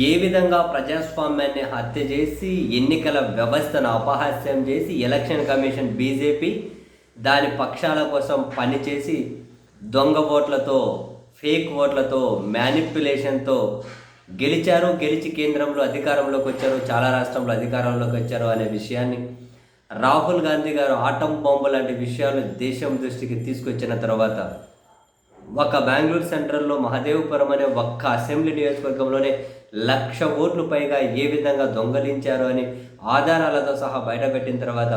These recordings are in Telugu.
ఏ విధంగా ప్రజాస్వామ్యాన్ని హత్య చేసి ఎన్నికల వ్యవస్థను అపహాస్యం చేసి ఎలక్షన్ కమిషన్ బీజేపీ దాని పక్షాల కోసం పనిచేసి దొంగ ఓట్లతో ఫేక్ ఓట్లతో మ్యానిపులేషన్తో గెలిచారు గెలిచి కేంద్రంలో అధికారంలోకి వచ్చారు చాలా రాష్ట్రంలో అధికారంలోకి వచ్చారు అనే విషయాన్ని రాహుల్ గాంధీ గారు ఆటం బాంబు లాంటి విషయాలు దేశం దృష్టికి తీసుకొచ్చిన తర్వాత ఒక బెంగళూరు సెంట్రల్లో మహదేవపురం అనే ఒక్క అసెంబ్లీ నియోజకవర్గంలోనే లక్ష ఓట్లు పైగా ఏ విధంగా దొంగలించారు అని ఆధారాలతో సహా బయటపెట్టిన తర్వాత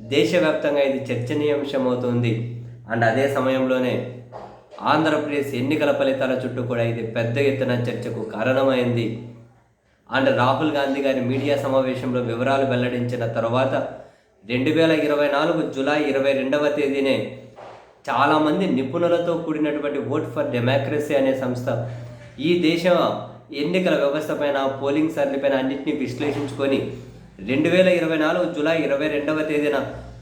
దేశవ్యాప్తంగా ఇది చర్చనీయాంశం అవుతుంది అండ్ అదే సమయంలోనే ఆంధ్రప్రదేశ్ ఎన్నికల ఫలితాల చుట్టూ కూడా ఇది పెద్ద ఎత్తున చర్చకు కారణమైంది. అండ్ రాహుల్ గాంధీ గారి మీడియా సమావేశంలో వివరాలు వెల్లడించిన తర్వాత రెండు వేల ఇరవై నాలుగు జూలై ఇరవై రెండవ తేదీనే చాలామంది నిపుణులతో కూడినటువంటి ఓట్ ఫర్ డెమోక్రసీ అనే సంస్థ ఈ దేశ ఎన్నికల వ్యవస్థ పైన పోలింగ్ సర్లపైన అన్నింటినీ విశ్లేషించుకొని రెండు వేల ఇరవై నాలుగు జూలై ఇరవై రెండవ తేదీన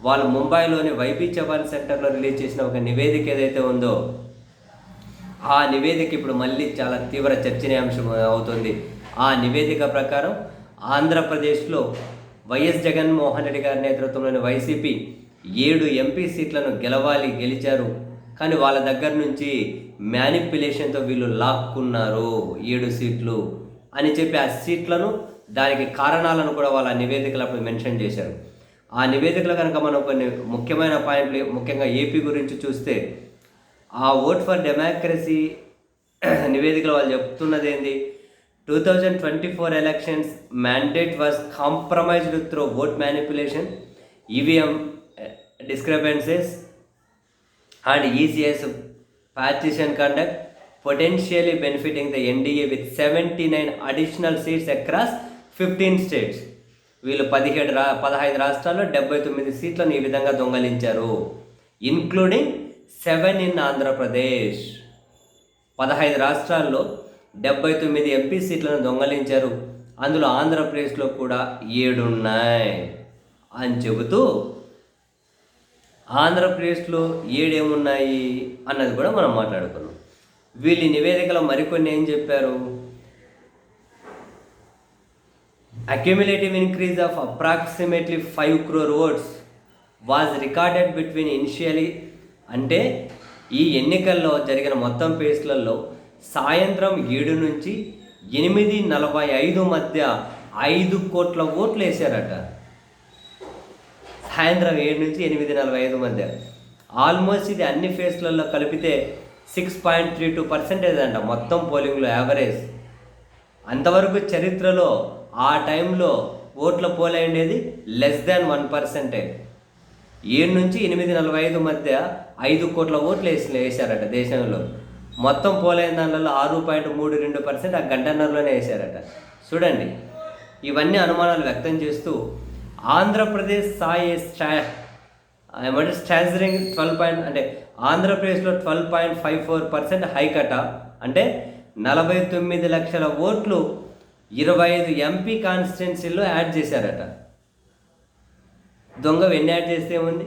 వాళ్ళు ముంబైలోని వైబీ చవాన్ సెంటర్లో రిలీజ్ చేసిన ఒక నివేదిక ఏదైతే ఉందో ఆ నివేదిక ఇప్పుడు మళ్ళీ చాలా తీవ్ర చర్చనీయాంశం అవుతుంది. ఆ నివేదిక ప్రకారం ఆంధ్రప్రదేశ్లో వైఎస్ జగన్మోహన్ రెడ్డి గారి నేతృత్వంలోని వైసీపీ ఏడు ఎంపీ సీట్లను గెలవాలి గెలిచారు. కానీ వాళ్ళ దగ్గర నుంచి మ్యానిపులేషన్తో వీళ్ళు లాక్కున్నారు ఏడు సీట్లు అని చెప్పి ఆ సీట్లను దానికి కారణాలను కూడా వాళ్ళ నివేదికలు అప్పుడు మెన్షన్ చేశారు. ఆ నివేదికలో కనుక మనం కొన్ని ముఖ్యమైన పాయింట్లు ముఖ్యంగా ఏపీ గురించి చూస్తే ఆ ఓట్ ఫర్ డెమోక్రసీ నివేదికలో వాళ్ళు చెప్తున్నది ఏంది? Two thousand twenty four elections mandate was compromised through vote manipulation EVM discrepancies and EGS partition conduct potentially benefiting the NDA with seventy nine additional seats across fifteen states వీళ్ళు పదిహేడు రా పదహైదు రాష్ట్రాల్లో డెబ్బై తొమ్మిది సీట్లను ఈ విధంగా దొంగలించారు ఇన్క్లూడింగ్ సెవెన్ ఇన్ ఆంధ్రప్రదేశ్ పదహైదు రాష్ట్రాల్లో డెబ్బై తొమ్మిది ఎంపీ సీట్లను దొంగలించారు అందులో ఆంధ్రప్రదేశ్లో కూడా ఏడున్నాయి అని చెబుతూ ఆంధ్రప్రదేశ్లో ఏడేమున్నాయి అన్నది కూడా మనం మాట్లాడుకున్నాం. వీళ్ళ నివేదికలో మరికొన్ని ఏం చెప్పారు? Accumulative increase of approximately five crore votes was recorded between initially అంటే ఈ ఎన్నికల్లో జరిగిన మొత్తం పేస్లలో సాయంత్రం ఏడు నుంచి ఎనిమిది నలభై ఐదు మధ్య ఐదు కోట్ల ఓట్లు వేశారట. సాయంత్రం ఏడు నుంచి ఎనిమిది నలభై ఐదు మధ్య ఆల్మోస్ట్ ఇది అన్ని ఫేస్లలో కలిపితే six point three two percentage అంట మొత్తం పోలింగ్లో యావరేజ్. అంతవరకు చరిత్రలో ఆ టైంలో ఓట్ల పోల్ అయ్యేది లెస్ దాన్ వన్ పర్సెంటేజ్ ఏడు నుంచి ఎనిమిది నలభై ఐదు మధ్య ఐదు కోట్ల ఓట్లు వేసి వేశారట దేశంలో. మొత్తం పోలైన దానిలో ఆరు పాయింట్ మూడు రెండు పర్సెంట్ ఆ గంటన్నరలోనే వేశారట. చూడండి ఇవన్నీ అనుమానాలు వ్యక్తం చేస్తూ ఆంధ్రప్రదేశ్ సాయి స్టా ఏమంటే స్టాజరింగ్ ట్వెల్వ్ పాయింట్ అంటే ఆంధ్రప్రదేశ్లో twelve point five four percent హైకట అంటే నలభై తొమ్మిది లక్షల ఓట్లు ఇరవై ఐదు ఎంపీ కాన్స్టిట్యున్సీల్లో యాడ్ చేశారట. దొంగ ఎన్ని యాడ్ చేస్తే ఉంది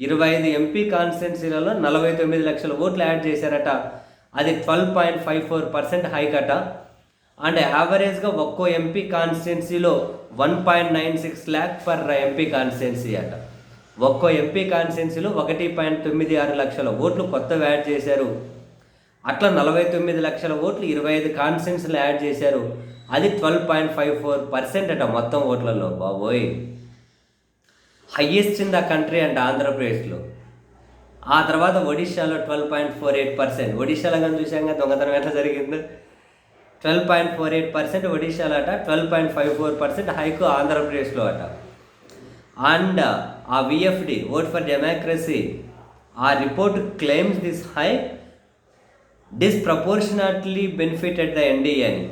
ఇరవై ఐదు ఎంపీ కాన్స్టిట్యున్సీలలో నలభై తొమ్మిది లక్షల ఓట్లు యాడ్ చేశారట. అది twelve point five four percent హైకట and యావరేజ్గా ఒక్కో ఎంపీ కాన్స్టిట్యున్సీలో one point nine six lakh per MP constituency అట. ఒక్కో ఎంపీ కాన్స్టిట్యున్సీలో ఒకటి పాయింట్ తొమ్మిది ఆరు లక్షల ఓట్లు కొత్తవి యాడ్ చేశారు. అట్లా నలభై తొమ్మిది లక్షల ఓట్లు ఇరవై ఐదు కాన్స్టిట్యున్సీలు యాడ్ చేశారు. అది twelve point five four percent అట మొత్తం ఓట్లలో బాబోయ్. Highest in the country and ఆంధ్రప్రదేశ్లో. ఆ తర్వాత ఒడిశాలో twelve point four eight percent ఒడిశాలో కానీ చూసాం కదా దొంగతనం ఎట్లా జరిగిందో? Twelve point four eight percent ఒడిశాలో అట twelve point five four percent haiku ఆంధ్రప్రదేశ్లో అట. అండ్ ఆ విఎఫ్డి ఓట్ ఫర్ డెమోక్రసీ ఆ report claims this high disproportionately benefited the NDA అని.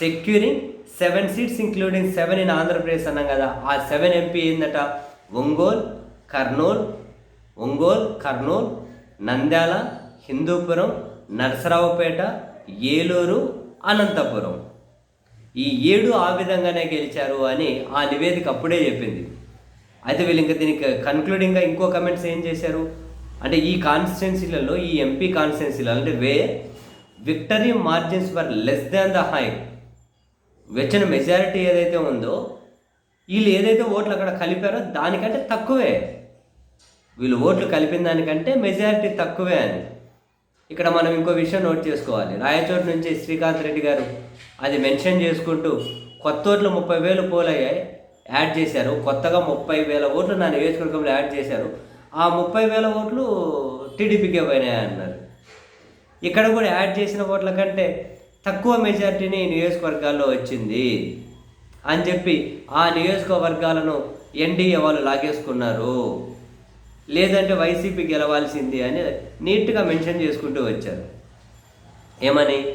Securing seven seats including seven in Andhra Pradesh అన్నాం కదా ఆ సెవెన్ ఎంపీ ఏందట? ఒంగోల్ కర్నూల్ ఒంగోల్ కర్నూల్ నంద్యాల హిందూపురం నరసరావుపేట ఏలూరు అనంతపురం. ఈ ఏడు ఆ విధంగానే గెలిచారు అని ఆ నివేదిక అప్పుడే చెప్పింది. అయితే వీళ్ళు ఇంకా దీనికి కన్క్లూడింగ్గా ఇంకో కమెంట్స్ ఏం చేశారు? అంటే ఈ కాన్స్టిట్యున్సీలలో ఈ ఎంపీ కాన్స్టిట్యున్సీలలో అంటే way victory margins were less than the high వచ్చిన మెజారిటీ ఏదైతే ఉందో వీళ్ళు ఏదైతే ఓట్లు అక్కడ కలిపారో దానికంటే తక్కువే. వీళ్ళు ఓట్లు కలిపిన దానికంటే మెజారిటీ తక్కువే అని. ఇక్కడ మనం ఇంకో విషయం నోట్ చేసుకోవాలి. రాయచోటు నుంచి శ్రీకాంత్ రెడ్డి గారు అది మెన్షన్ చేసుకుంటూ కొత్త ఓట్లు ముప్పై వేలు పోలయ్యాయి యాడ్ చేశారు. కొత్తగా ముప్పై వేల ఓట్లు నా నియోజకవర్గంలో యాడ్ చేశారు. ఆ ముప్పై వేల ఓట్లు టీడీపీకే పోయినాయి అన్నారు. ఇక్కడ కూడా యాడ్ చేసిన ఓట్ల కంటే తక్కువ మెజారిటీని నియోజకవర్గాల్లో వచ్చింది అని చెప్పి ఆ నియోజకవర్గాలను ఎన్డీఏ వాళ్ళు లాగేసుకున్నారు. లేదంటే వైసీపీ గెలవాల్సింది అని నీట్గా మెన్షన్ చేసుకుంటూ వచ్చారు. ఏమని?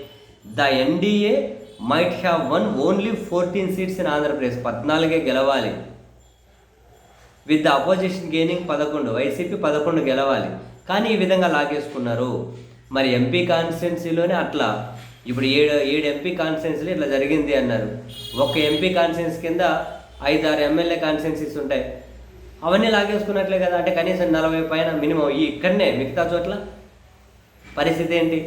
The NDA might have won only fourteen seats in Andhra Pradesh. పద్నాలుగే గెలవాలి. విత్ ద అపోజిషన్ గెయినింగ్ పదకొండు వైసీపీ పదకొండు గెలవాలి. కానీ ఈ విధంగా లాగేసుకున్నారు. మరి ఎంపీ కాన్స్టిట్యున్సీలోనే అట్లా. ఇప్పుడు ఏడు ఏడు ఎంపీ కాన్స్టిట్యున్సీలు ఇట్లా జరిగింది అన్నారు. ఒక ఎంపీ కాన్స్టిట్యున్సీ కింద ఐదారు ఎమ్మెల్యే కాన్స్టిట్యున్సీస్ ఉంటాయి. అవన్నీ లాగేసుకున్నట్లే కదా. అంటే కనీసం నలభై పైన మినిమం ఈ ఇక్కడనే మిగతా చోట్ల పరిస్థితి ఏంటి?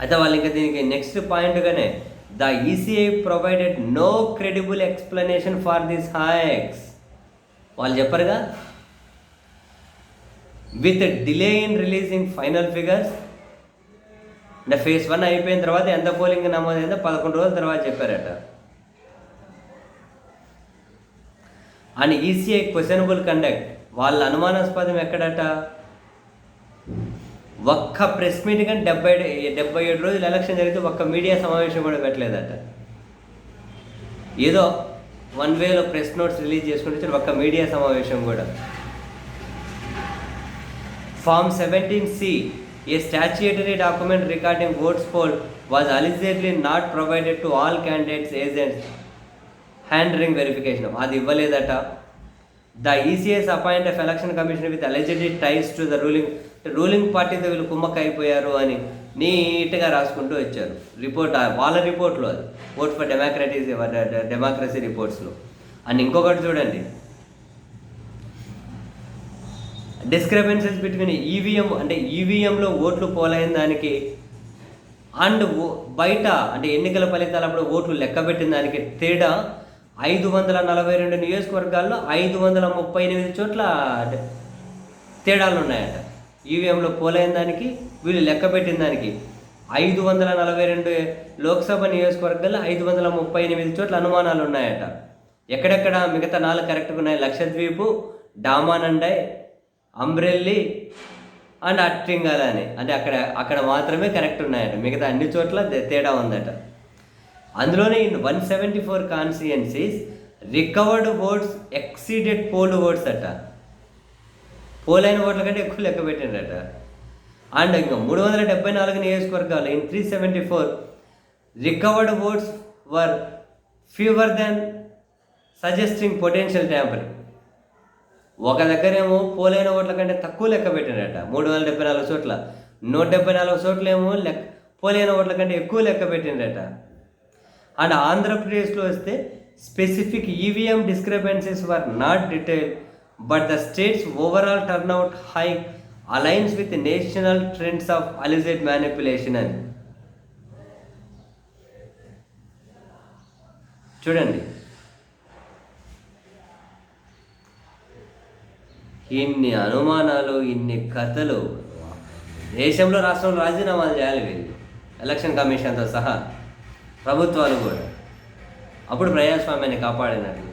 అయితే వాళ్ళు ఇంకా దీనికి next పాయింట్గానే the ECI provided no credible explanation for this hikes వాళ్ళు చెప్పరుగా? With delay in releasing final figures అంటే ఫేజ్ వన్ అయిపోయిన తర్వాత ఎంత పోలింగ్ నమోదైందో పదకొండు రోజుల తర్వాత చెప్పారట. అండ్ ఈసీఐ క్వశ్చనబుల్ కండక్ట్ వాళ్ళ అనుమానాస్పదం ఎక్కడట? ఒక్క ప్రెస్ మీట్ కానీ డెబ్బై డెబ్బై ఏడు రోజులు ఎలక్షన్ జరిగితే ఒక్క మీడియా సమావేశం కూడా పెట్టలేదట. ఏదో వన్ వేలో ప్రెస్ నోట్స్ రిలీజ్ చేసుకుంటే ఒక్క మీడియా సమావేశం కూడా. Form seventeen C A statutory document recording votes poll was allegedly not provided to all candidates agents hand ring verification అది ఇవ్వలేదట. The ECs appoint of election commission with allegedly ties to the ruling ruling పార్టీతో వీళ్ళు కుమ్మక్క అయిపోయారు అని నీట్గా రాసుకుంటూ వచ్చారు. రిపోర్ట్ వాళ్ళ రిపోర్ట్లో అది. ఓట్ ఫర్ డెమోక్రటీస్ డెమోక్రసీ రిపోర్ట్స్లో అండ్ ఇంకొకటి చూడండి. డిస్క్రిపెన్సీస్ బిట్వీన్ ఈవీఎం అంటే ఈవీఎంలో ఓట్లు పోలైన దానికి అండ్ బయట అంటే ఎన్నికల ఫలితాలప్పుడు ఓట్లు లెక్క పెట్టిన దానికి తేడా ఐదు వందల నలభై రెండు నియోజకవర్గాల్లో ఐదు వందల ముప్పై ఎనిమిది చోట్ల తేడాలు ఉన్నాయట. ఈవీఎంలో పోలైన దానికి వీళ్ళు లెక్క పెట్టిన దానికి ఐదు వందల నలభై రెండు లోక్సభ నియోజకవర్గాల్లో ఐదు వందల ముప్పై ఎనిమిది చోట్ల అనుమానాలు ఉన్నాయట. ఎక్కడెక్కడ మిగతా నాలుగు కరెక్ట్గా ఉన్నాయి? లక్షద్వీపు డామానండై అంబ్రెల్లి అండ్ అట్టింగాల అని అంటే అక్కడ అక్కడ మాత్రమే కరెక్ట్ ఉన్నాయట. మిగతా అన్ని చోట్ల తేడా ఉందట. అందులోనే in one seventy four constituencies recovered votes exceeded polled votes అట. పోలైన ఓట్ల కంటే ఎక్కువ లెక్క పెట్టిండట అండ్ ఇంకా మూడు వందల డెబ్బై నాలుగు నియోజకవర్గాలు in three seventy four recovered votes were fewer than suggesting potential tampering. ఒక దగ్గరేమో పోలైన ఓట్ల కంటే తక్కువ లెక్క పెట్టినట మూడు వందల డెబ్బై నాలుగు చోట్ల. నూట డెబ్బై నాలుగు చోట్లేమో లెక్క పోలైన ఓట్ల కంటే ఎక్కువ లెక్క పెట్టిండట అండ్ ఆంధ్రప్రదేశ్లో వస్తే specific EVM discrepancies were not detail but the states overall turnout high aligns with national trends of alleged manipulation అని. చూడండి. ఇన్ని అనుమానాలు ఇన్ని కథలు. దేశంలో రాష్ట్రంలో రాజీనామాలు చేయాలి వీళ్ళు. ఎలక్షన్ కమిషన్తో సహా ప్రభుత్వాలు కూడా. అప్పుడు ప్రజాస్వామ్యాన్ని కాపాడినట్లు.